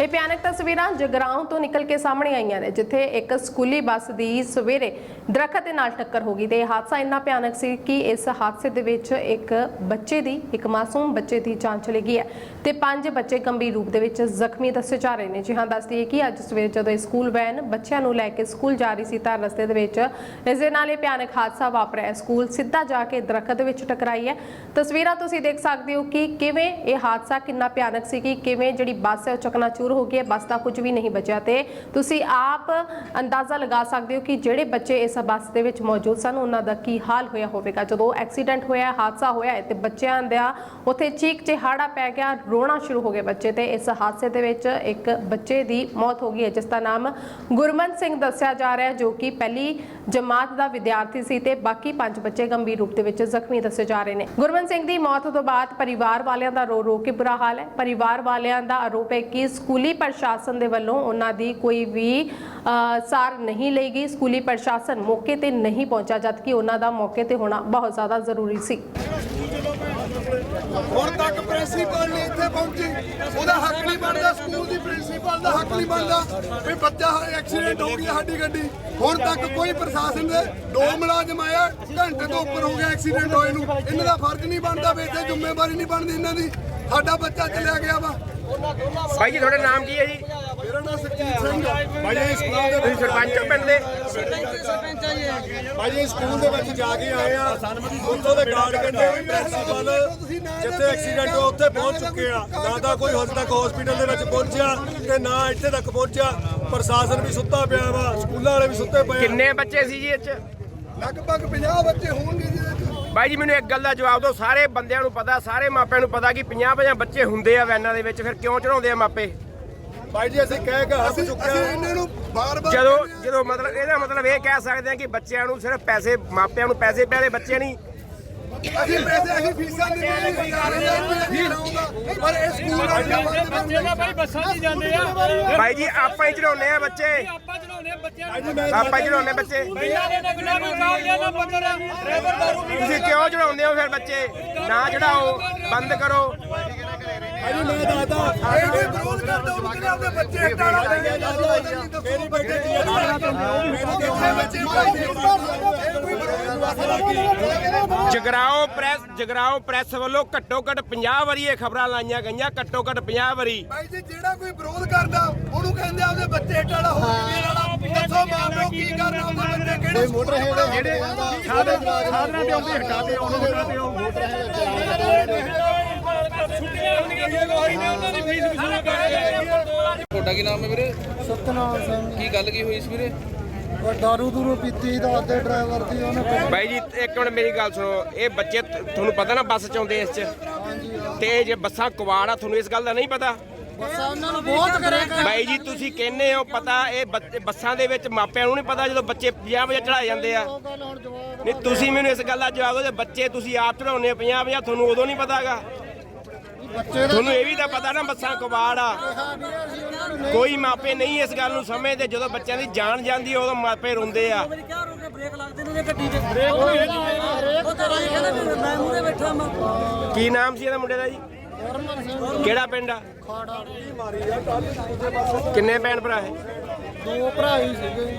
ਇਹ ਭਿਆਨਕ ਤਸਵੀਰਾਂ ਜਗਰਾਉਂ ਤੋਂ ਨਿਕਲ ਕੇ ਸਾਹਮਣੇ ਆਈਆਂ ਨੇ, ਜਿੱਥੇ ਇੱਕ ਸਕੂਲੀ ਬੱਸ ਦੀ ਸਵੇਰੇ ਦਰਖਤ ਦੇ ਨਾਲ ਟੱਕਰ ਹੋ ਗਈ ਤੇ ਇਹ ਹਾਦਸਾ ਇੰਨਾ ਭਿਆਨਕ ਸੀ ਕਿ ਇਸ ਹਾਦਸੇ ਦੇ ਵਿੱਚ ਇੱਕ ਬੱਚੇ ਦੀ, ਇੱਕ ਮਾਸੂਮ ਬੱਚੇ ਦੀ ਜਾਨ ਚਲੀ ਗਈ ਹੈ ਤੇ ਪੰਜ ਬੱਚੇ ਗੰਭੀਰ ਰੂਪ ਦੇ ਵਿੱਚ ਜ਼ਖਮੀ ਦੱਸੇ ਜਾ ਰਹੇ ਨੇ। ਜੀ ਹਾਂ ਦੱਸਦੀ ਹੈ ਕਿ ਅੱਜ ਸਵੇਰੇ ਜਦੋਂ ਇਹ ਸਕੂਲ ਵੈਨ ਬੱਚਿਆਂ ਨੂੰ ਲੈ ਕੇ ਸਕੂਲ ਜਾ ਰਹੀ ਸੀ ਤਾਂ ਰਸਤੇ ਦੇ ਵਿੱਚ ਇਸ ਦੇ ਨਾਲ ਇਹ ਭਿਆਨਕ ਹਾਦਸਾ ਵਾਪਰਿਆ ਸਕੂਲ ਸਿੱਧਾ ਜਾ ਕੇ ਦਰਖਤ ਦੇ ਵਿੱਚ ਟਕਰਾਈ ਹੈ। ਤਸਵੀਰਾਂ ਤੁਸੀਂ ਦੇਖ ਸਕਦੇ ਹੋ ਕਿ ਕਿਵੇਂ ਇਹ ਹਾਦਸਾ ਕਿੰਨਾ ਭਿਆਨਕ ਸੀ ਕਿ ਕਿਵੇਂ ਜਿਹੜੀ ਬੱਸ ਹੈ ਉਹ ਚਕਨਾਚੂਰ ਹੋ ਗਈ ਹੈ ਬੱਸ ਦਾ ਕੁਝ ਵੀ ਨਹੀਂ ਬਚਿਆ ਤੇ ਤੁਸੀਂ ਆਪ ਅੰਦਾਜ਼ਾ ਲਗਾ ਸਕਦੇ ਹੋ ਕਿ ਜਿਹੜੇ ਬੱਚੇ ਇਸ ਬੱਸ ਦੇ ਵਿੱਚ ਮੌਜੂਦ ਸਨ, ਉਹਨਾਂ ਦਾ ਕੀ ਹਾਲ ਹੋਇਆ ਹੋਵੇਗਾ? ਜਦੋਂ ਐਕਸੀਡੈਂਟ ਹੋਇਆ, ਹਾਦਸਾ ਹੋਇਆ ਤੇ ਬੱਚਿਆਂ ਦਾ ਉੱਥੇ ਚੀਕ ਚਿਹਾੜਾ ਪੈ ਗਿਆ, ਰੋਣਾ ਸ਼ੁਰੂ ਹੋ ਗਏ ਬੱਚੇ ਤੇ। ਇਸ ਹਾਦਸੇ ਦੇ ਵਿੱਚ ਇੱਕ ਬੱਚੇ ਦੀ ਮੌਤ ਹੋ ਗਈ ਹੈ, ਜਿਸ ਦਾ ਨਾਮ ਗੁਰਮਨ ਸਿੰਘ ਦੱਸਿਆ ਜਾ ਰਿਹਾ ਹੈ, ਜੋ ਕਿ ਪਹਿਲੀ ਜਮਾਤ ਦਾ ਵਿਦਿਆਰਥੀ ਸੀ ਤੇ ਬਾਕੀ ਪੰਜ ਬੱਚੇ ਗੰਭੀਰ ਰੂਪ ਦੇ ਵਿੱਚ ਜ਼ਖਮੀ ਦੱਸੇ ਜਾ ਰਹੇ ਨੇ। ਗੁਰਮਨ ਸਿੰਘ ਦੀ ਮੌਤ ਤੋਂ ਬਾਅਦ ਪਰਿਵਾਰ ਵਾਲਿਆਂ ਦਾ ਰੋ ਰੋ ਕੇ ਬੁਰਾ ਹਾਲ ਹੈ। ਪਰਿਵਾਰ ਵਾਲਿਆਂ ਦਾ ਆਰੋਪ ਹੈ ਕਿ ਸਕੂਲ ਪ੍ਰਸ਼ਾਸਨ ਦੇ ਵੱਲੋਂ ਉਹਨਾਂ ਦੀ ਕੋਈ ਵੀ ਸਾਰ ਨਹੀਂ ਲਈ ਗਈ। ਸਕੂਲੀ ਪ੍ਰਸ਼ਾਸਨ ਮੌਕੇ ਤੇ ਨਹੀਂ ਪਹੁੰਚਾ ਜਦਕਿ ਉਹਨਾਂ ਦਾ ਮੌਕੇ ਤੇ ਹੋਣਾ ਬਹੁਤ ਜ਼ਿਆਦਾ ਜ਼ਰੂਰੀ ਸੀ। ਹੁਣ ਤੱਕ ਪ੍ਰਿੰਸੀਪਲ ਨਹੀਂ ਇੱਥੇ ਪਹੁੰਚੀ। ਉਹਦਾ ਹੱਕ ਨਹੀਂ ਬਣਦਾ, ਸਕੂਲ ਦੀ ਪ੍ਰਿੰਸੀਪਲ ਦਾ ਹੱਕ ਨਹੀਂ ਬਣਦਾ ਵੀ ਬੱਚਾ ਐਕਸੀਡੈਂਟ ਹੋ ਗਿਆ ਸਾਡੀ ਗੱਡੀ। ਹੁਣ ਤੱਕ ਕੋਈ ਪ੍ਰਸ਼ਾਸਨ ਦੇ ਦੋ ਮੁਲਾਜ਼ਮ ਆਇਆ ਘੰਟੇ ਤੋਂ ਉੱਪਰ ਹੋ ਗਿਆ ਐਕਸੀਡੈਂਟ ਹੋਏ ਨੂੰ। ਇਹਨਾਂ ਦਾ ਫਰਜ਼ ਨਹੀਂ ਬਣਦਾ ਵੀ ਇੱਥੇ ਜ਼ਿੰਮੇਵਾਰੀ ਨਹੀਂ ਬਣਦੀ ਇਹਨਾਂ ਦੀ। ਸਾਡਾ ਬੱਚਾ ਚਲਿਆ ਗਿਆ ਵਾ। ਭਾਈ ਜੀ ਤੁਹਾਡਾ ਨਾਮ ਕੀ ਹੈ ਜੀ? ਮੇਰਾ ਨਾਮ ਸੁਖਜੀਤ ਸਿੰਘ ਹੈ। ਭਾਈ ਸਕੂਲ ਦੇ ਤੁਸੀਂ ਸਰਪੰਚ ਹੋ ਪਿੰਡ ਦੇ? ਭਾਜੀ ਸਕੂਲ ਦੇ ਵਿੱਚ ਜਾ ਕੇ ਆਏ ਆ। ਉੱਥੋਂ ਦੇ ਗਾਰਡ ਕਹਿੰਦੇ ਵੀ ਪ੍ਰਿੰਸੀਪਲ ਜਿੱਥੇ ਐਕਸੀਡੈਂਟ ਹੋ ਉੱਥੇ ਪਹੁੰਚ ਚੁੱਕੇ ਆ। ਨਾ ਤਾਂ ਕੋਈ ਹਜੇ ਤੱਕ ਹਸਪੀਟਲ ਦੇ ਵਿੱਚ ਪਹੁੰਚਿਆ ਤੇ ਨਾ ਇੱਥੇ ਤੱਕ ਪਹੁੰਚਿਆ। ਪ੍ਰਸ਼ਾਸਨ ਵੀ ਸੁੱਤਾ ਪਿਆ ਵਾ ਸਕੂਲਾਂ ਵਾਲੇ ਵੀ ਸੁੱਤੇ ਪਏ ਕਿੰਨੇ ਬੱਚੇ ਸੀ ਜੀ ਚ? ਲਗਭਗ 50 ਬੱਚੇ ਹੋਣਗੇ ਜੀ। ਭਾਈ ਜੀ ਮੈਨੂੰ ਇੱਕ ਗੱਲ ਦਾ ਜਵਾਬ ਦਿਓ। ਸਾਰੇ ਬੰਦਿਆਂ ਨੂੰ ਪਤਾ ਸਾਰੇ ਮਾਪਿਆਂ ਨੂੰ ਪਤਾ ਕਿ 50 50 ਬੱਚੇ ਹੁੰਦੇ ਆ ਵੈਨਾਂ ਦੇ ਵਿੱਚ। ਫਿਰ ਕਿਉਂ ਚੜਾਉਂਦੇ ਆ ਮਾਪੇ? ਭਾਈ ਜੀ ਅਸੀਂ ਕਹਿ ਕੇ ਹੱਸ ਚੁੱਕੇ ਆ। ਇਹਨਾਂ ਨੂੰ ਬਾਰ-ਬਾਰ ਜਦੋਂ ਜਦੋਂ ਮਤਲਬ ਇਹਦਾ ਮਤਲਬ ਇਹ ਕਹਿ ਸਕਦੇ ਆ ਕਿ ਬੱਚਿਆਂ ਨੂੰ ਸਿਰਫ ਪੈਸੇ ਮਾਪਿਆਂ ਨੂੰ ਪੈਸੇ ਪਿਆਰੇ ਬੱਚੇ ਨਹੀਂ। ਅਸੀਂ ਪੈਸੇ ਅਸੀਂ ਫੀਸਾਂ ਨਹੀਂ ਦੇ ਰਹੇ ਪਰ ਇਹ ਸਕੂਲ ਵਾਲੇ ਜਗ੍ਹਾ ਭਾਈ ਬੱਸਾਂ 'ਚ ਹੀ ਜਾਂਦੇ ਆ। ਭਾਈ ਜੀ ਆਪਾਂ ਹੀ ਚੜਾਉਂਦੇ ਆ ਬੱਚੇ। ਆਪਾਂ ਚਲਾਉਣੇ ਬੱਚਿਆਂ ਨੂੰ। ਆਪਾਂ ਹੀ ਚੜਾਉਂਦੇ ਬੱਚੇ। ਪਹਿਲਾਂ ਦੇ ਨਗਨਾ ਨੂੰ ਕਾਲ ਗਿਆ ਨਾ ਬੰਦਰ ਡਰਾਈਵਰ ਦਾਰੂ ਪੀ ਤੁਸੀਂ ਕਿਉਂ ਚੜਾਉਂਦੇ ਹੋ ਫਿਰ ਬੱਚੇ? ਨਾ ਚੜਾਓ ਬੰਦ ਕਰੋ। ਭਾਜੀ ਮੈਂ ਦੱਸਦਾ। ਇਹ ਕੋਈ ਵਿਰੋਧ ਕਰਦਾ ਉਹ ਕਹਿੰਦੇ ਆਪਣੇ ਬੱਚੇ ਹਟਾਣਾ ਮੇਰੀ ਬੇਟੇ ਦੀ ਮੇਰੇ ਕਿੱਥੇ ਬੱਚੇ ਕੋਈ ਵਿਰੋਧ ਜਗਰਾਓ ਪ੍ਰੈਸ ਜਗਰਾਓ ਪ੍ਰੈਸ ਵੱਲੋਂ ਘੱਟੋ ਘੱਟ 50 ਵਾਰੀ ਇਹ ਖਬਰਾਂ ਲਾਈਆਂ ਗਈਆਂ ਘੱਟੋ ਘੱਟ 50 ਵਾਰੀ। ਭਾਈ ਜੀ ਜਿਹੜਾ ਕੋਈ ਵਿਰੋਧ ਕਰਦਾ ਉਹਨੂੰ ਕਹਿੰਦੇ ਆ ਉਹਦੇ ਬੱਚੇ ਟਾਲਾ ਹੋ ਗਏ ਵਾਲਾ ਦੱਸੋ ਮਾਂ ਪਿਓ ਕੀ ਕਰਨਾ ਉਹਦੇ ਬੱਚੇ ਕਿਹੜੇ ਮੋਟਰ ਜਿਹੜੇ ਸਾਧਨਾਂ ਤੇ ਆਉਂਦੇ ਹਟਾ ਦੇ ਉਹਨਾਂ ਦੇ ਹਟਾ ਛੁੱਟੀਆਂ ਹੁੰਦੀਆਂ ਜੇ ਕੋਈ ਨੇ ਉਹਨਾਂ ਦੀ ਫੀਸ ਵਸੂਲ ਕਰਦੇ ਤੁਹਾਡਾ ਕੀ ਨਾਮ ਹੈ ਵੀਰੇ? ਸਤਨਾਮ ਸਿੰਘ। ਕੀ ਗੱਲ ਕੀ ਹੋਈ ਸੀ ਵੀਰੇ? ਉਹ ਦਾਰੂ ਦੂਰੂ ਪੀਤੀ ਦਾ ਅੱਧੇ ਡਰਾਈਵਰ ਦੀ ਉਹਨੇ ਬਾਈ ਜੀ ਇੱਕ ਮਿੰਟ ਮੇਰੀ ਗੱਲ ਸੁਣੋ। ਇਹ ਬੱਚੇ ਤ- ਤੁਹਾਨੂੰ ਪਤਾ ਨਾ ਬੱਸ ਚ ਆਉਂਦੇ ਇਸ ਚ। ਤੇ ਇਹ ਜੇ ਬੱਸਾਂ ਕੁਵਾੜ ਆ ਤੁਹਾਨੂੰ ਇਸ ਗੱਲ ਦਾ ਨਹੀਂ ਪਤਾ? ਬੱਸਾਂ ਉਹਨਾਂ ਨੂੰ ਬਹੁਤ ਕਰੇਗਾ ਬਾਈ ਜੀ ਤੁਸੀਂ ਕਹਿੰਦੇ ਹੋ ਪਤਾ ਇਹ ਬੱਚੇ- ਬੱਸਾਂ ਦੇ ਵਿੱਚ ਮਾਪਿਆਂ ਨੂੰ ਨਹੀਂ ਪਤਾ ਜਦੋਂ ਬੱਚੇ 50 ਵਜੇ ਚੜਾਏ ਜਾਂਦੇ ਆ। ਉਹ ਗੱਲ ਹੁਣ ਜਵਾਬ ਨਹੀਂ ਤੁਸੀਂ ਮੈਨੂੰ ਇਸ ਗੱਲ ਦਾ ਜਵਾਬ ਦਿਓ ਜੇ ਬੱਚੇ ਤੁਸੀਂ ਆਪ ਚੜਾਉਂਦੇ 50 50 ਤੁਹਾਨੂੰ ਉਦੋਂ ਨਹੀਂ ਪਤਾਗਾ ਤੁਹਾਨੂੰ ਇਹ ਵੀ ਤਾਂ ਪਤਾ ਨਾ ਬੱਸਾਂ ਕੁਵਾੜ। ਆ ਕੋਈ ਮਾਪੇ ਨਹੀਂ ਇਸ ਗੱਲ ਨੂੰ ਸਮਝਦੇ ਜਦੋਂ ਬੱਚਿਆਂ ਦੀ ਜਾਨ ਜਾਂਦੀ ਹੈ ਉਦੋਂ ਮਾਪੇ ਰੋਂਦੇ ਆ। ਕੀ ਨਾਮ ਸੀ ਇਹਦਾ ਮੁੰਡੇ ਦਾ ਜੀ? ਕਿਹੜਾ ਪਿੰਡ ਆ? ਖਾੜਾ। ਕਿੰਨੇ ਭੈਣ ਭਰਾ ਹੈ? ਦੋ ਭਰਾ ਹੀ ਸੀਗੇ